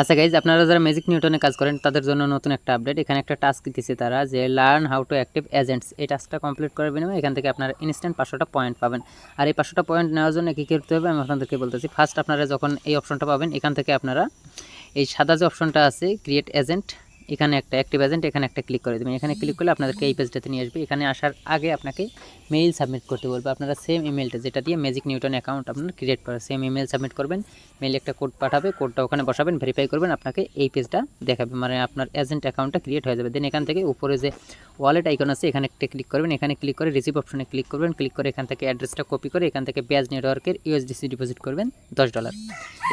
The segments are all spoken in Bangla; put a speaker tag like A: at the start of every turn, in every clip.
A: আচ্ছা গাইজ আপনারা যারা ম্যাজিক নিউটনে কাজ করেন, তাদের জন্য নতুন একটা আপডেট এখানে একটা টাস্ক দিতেছে তারা যে learn how to active agents এই টাস্কটা কমপ্লিট করার বিনিময়ে এখান থেকে আপনারা ইনস্ট্যান্ট পাঁচশোটা পয়েন্ট পাবেন। আর এই পাঁচশোটা পয়েন্ট নেওয়ার জন্য কী করতে হবে? আমি আপনাদেরকে বলতেছি ফার্স্ট আপনারা যখন এই অপশনটা পাবেন, এখান থেকে আপনারা এই সাদা যে অপশনটা আছে ক্রিয়েট এজেন্ট এখানে একটা অ্যাক্টিভ এজেন্ট এখানে একটা ক্লিক করে দেবেন। এখানে ক্লিক করলে আপনাদেরকে এই পেজটাতে নিয়ে আসবে। এখানে আসার আগে আপনাকে মেইল সাবমিট করতে বলবে। আপনারা সেম ইমেলটা যেটা দিয়ে ম্যাজিক নিউটন অ্যাকাউন্ট আপনার ক্রিয়েট করেন সেম ইমেল সাবমিট করবেন। মেইলে একটা কোড পাঠাবে কোডটা ওখানে বসাবেন ভেরিফাই করবেন, আপনাকে এই পেজটা দেখাবে। মানে আপনার এজেন্ট অ্যাকাউন্টটা ক্রিয়েট হয়ে যাবে। দেন এখান থেকে উপরে যে ওয়ালেট আইকন আছে, এখানে একটা ক্লিক করবেন। এখানে ক্লিক করে রিসিভ অপশনে ক্লিক করবেন। ক্লিক করে এখান থেকে অ্যাড্রেসটা কপি করে এখান থেকে ব্যাজ নেটওয়ার্কের ইউএসডিসি ডিপোজিট করবেন, দশ ডলার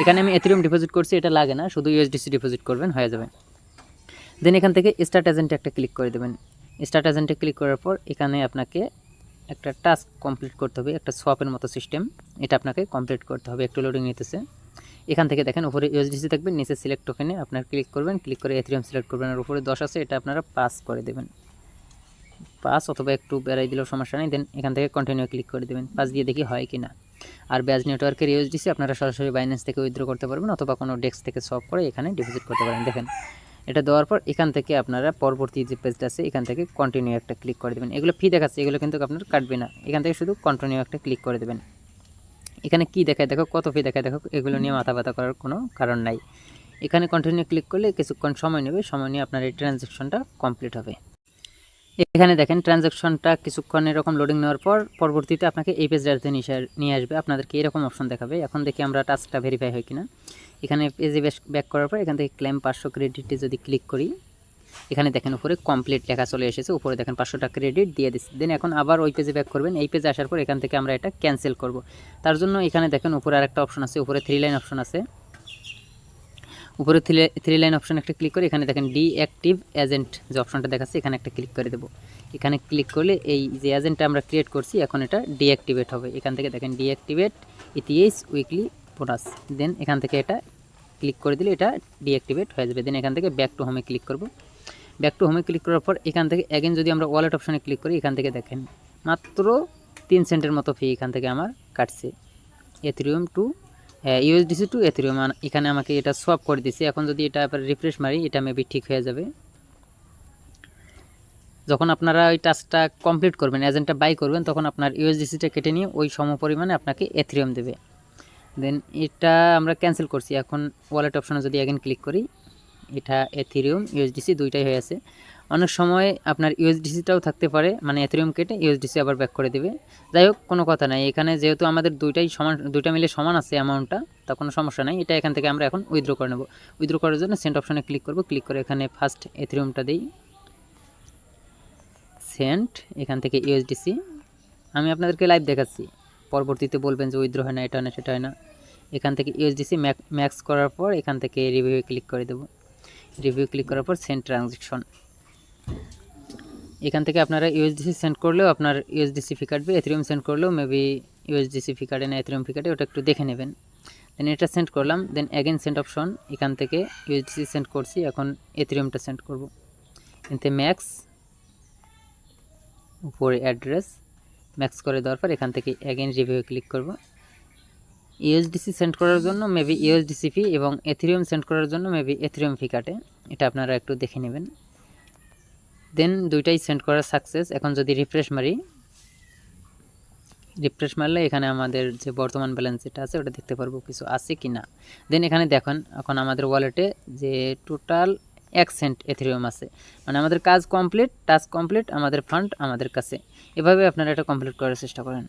A: এখানে আমি এথিরিয়াম ডিপোজিট করছি, এটা লাগে না। শুধু ইউএসডিসি ডিপোজিট করবেন, হয়ে যাবে। দেন এখান থেকে স্টার্ট এজেন্টে একটা ক্লিক করে দেবেন। স্টার্ট এজেন্টে ক্লিক করার পর এখানে আপনাকে একটা টাস্ক কমপ্লিট করতে হবে, একটা সোয়াপের মতো সিস্টেম এটা আপনাকে কমপ্লিট করতে হবে, একটু লোডিং নিতেছে। এখান থেকে দেখেন উপরে ইউএসডিসি থাকবে, নিচে সিলেক্ট ওখানে আপনার ক্লিক করবেন ক্লিক করে এথিরিয়াম সিলেক্ট করবেন, আর উপরে দশ আছে, এটা আপনারা পাস করে দেবেন। পাস অথবা একটু বেড়াই দিলেও সমস্যা নেই দেন এখান থেকে কন্টিনিউ ক্লিক করে দেবেন পাস দিয়ে দেখি হয় কি না আর ব্যাজ নেটওয়ার্কের ইউএসডিসি আপনারা সরাসরি বাইন্যান্স থেকে উইথড্র করতে পারবেন, অথবা কোনো ডেস্ক থেকে সলভ করে এখানে ডিপোজিট করতে পারেন। দেখেন এটা দেওয়ার পর এখান থেকে আপনারা পরবর্তী যে পেজটা আছে, এখান থেকে কন্টিনিউ একটা ক্লিক করে দেবেন। এগুলো ফি দেখাচ্ছে, এগুলো কিন্তু আপনার কাটবে না। এখান থেকে শুধু কন্টিনিউ একটা ক্লিক করে দেবেন। এখানে কি দেখায় দেখো, কত ফি দেখায় দেখো, এগুলো নিয়ে মাথা ব্যথা করার কোনো কারণ নাই। এখানে কন্টিনিউ ক্লিক করলে কিছুক্ষণ সময় নেবে, সময় নিয়ে আপনার এই ট্রানজ্যাকশনটা কমপ্লিট হবে। এখানে দেখেন ট্রানজ্যাকশনটা কিছুক্ষণ এরকম লোডিং নেওয়ার পর পরবর্তীতে আপনাকে এই পেজটাতে নিয়ে আসবে। আপনাদেরকে এরকম অপশন দেখাবে। এখন দেখি আমরা টাস্কটা ভেরিফাই হয় কিনা। এখানে পেজে ব্যাক করার পর এখান থেকে ক্লেম পাঁচশো ক্রেডিটে যদি ক্লিক করি, এখানে দেখেন উপরে কমপ্লিট লেখা চলে এসেছে। উপরে দেখেন পাঁচশো টাকা ক্রেডিট দিয়ে দিচ্ছে। দেন এখন আবার ওই পেজে ব্যাক করবেন। এই পেজে আসার পর এখান থেকে আমরা এটা ক্যান্সেল করব। তার জন্য এখানে দেখেন উপরে আরেকটা অপশন আছে, উপরে থ্রি লাইন অপশন আছে। উপরে থ্রি লাইন অপশন একটা ক্লিক করে এখানে দেখেন ডিঅ্যাক্টিভ এজেন্ট যে অপশনটা দেখাচ্ছে, এখানে একটা ক্লিক করে দেবো। এখানে ক্লিক করলে এই যে এজেন্টটা আমরা ক্রিয়েট করছি, এখন এটা ডিঅ্যাক্টিভেট হবে। এখান থেকে দেখেন deactivate its weekly bonus then এখান থেকে এটা ক্লিক করে দিলে এটা ডিঅ্যাক্টিভেট হয়ে যাবে। দেন এখান থেকে ব্যাক টু হোমে ক্লিক করব। ব্যাক টু হোমে ক্লিক করার পর এখান থেকে অ্যাগেন যদি আমরা ওয়ালেট অপশানে ক্লিক করি, এখান থেকে দেখেন মাত্র তিন সেন্টের মতো ফি এখান থেকে আমার কাটছে। Ethereum to USDC to Ethereum এখানে আমাকে এটা সোয়াপ করে দিছে। এখন যদি এটা আবার রিফ্রেশ মারি, এটা মেবি ঠিক হয়ে যাবে। যখন আপনারা ওই টাস্কটা কমপ্লিট করবেন এজেন্টটা বাই করবেন, তখন আপনার ইউএসডিসিটা কেটে নিয়ে ওই সম পরিমাণে আপনাকে এথিরিয়াম দেবে। দেন এটা আমরা ক্যান্সেল করছি। এখন ওয়ালেট অপশনে যদি অ্যাগেন ক্লিক করি, এটা এথিরিয়াম ইউএসডিসি দুইটাই হয়ে আছে। অনেক সময় আপনার ইউএসডিসিটাও থাকতে পারে মানে এথিরিয়াম কেটে ইউএসডিসি আবার ব্যাক করে দেবে। যাই হোক, কোনো কথা নাই। এখানে যেহেতু আমাদের দুইটাই সমান, দুইটা মিলে সমান আছে অ্যামাউন্টটা তা কোনো সমস্যা নাই। এটা এখান থেকে আমরা এখন উইথড্র করে নেব। উইথড্র করার জন্য সেন্ট অপশনে ক্লিক করব। ক্লিক করে এখানে ফার্স্ট এথিরিয়ামটা দিই। সেন্ট এখান থেকে ইউএসডিসি। আমি আপনাদেরকে লাইভ দেখাচ্ছি। পরবর্তীতে বলবেন যে উইথড্র হয় না, এটা হয় না, সেটা হয় না। এখান থেকে ইউএসডিসি ম্যাক্স করার পর এখান থেকে রিভিউ ক্লিক করে দেব। রিভিউ ক্লিক করার পর সেন্ট ট্রানজ্যাকশন এখান থেকে আপনারা ইউএসডিসি সেন্ড করলেও আপনার ইউএসডিসি ফি কাটবে এথিরিয়াম সেন্ড করলেও মেবি ইউএসডিসি ফি কাটে না এথিরিয়াম ফি কাটে, ওটা একটু দেখে নেবেন। দেন এটা সেন্ড করলাম দেন অ্যাগেন সেন্ড অপশন এখান থেকে ইউএসডিসি সেন্ড করছি, এখন এথিরিয়ামটা সেন্ড করব। এতে ম্যাক্স উপরে অ্যাড্রেস ম্যাক্স করে দেওয়ার পর এখান থেকে অ্যাগেন রিভিউ ক্লিক করব। ইউএসডিসি সেন্ড করার জন্য মেবি ইউএসডিসি ফি এবং এথিরিয়াম সেন্ড করার জন্য মেবি এথিরিয়াম ফি কাটে, এটা আপনারা একটু দেখে নেবেন। দেন দুইটাই সেন্ড করা সাকসেস এখন যদি রিফ্রেশ মারি রিফ্রেশ মারলে এখানে আমাদের যে বর্তমান ব্যালেন্স যেটা আছে, ওটা দেখতে পারব কিছু আছে কি না। দেন এখানে দেখেন, এখন আমাদের ওয়ালেটে যে টোটাল এক সেন্ট এথেরিয়াম আছে। মানে আমাদের কাজ কমপ্লিট টাস্ক কমপ্লিট আমাদের ফান্ড আমাদের কাছে। এভাবে আপনারা এটা কমপ্লিট করার চেষ্টা করেন।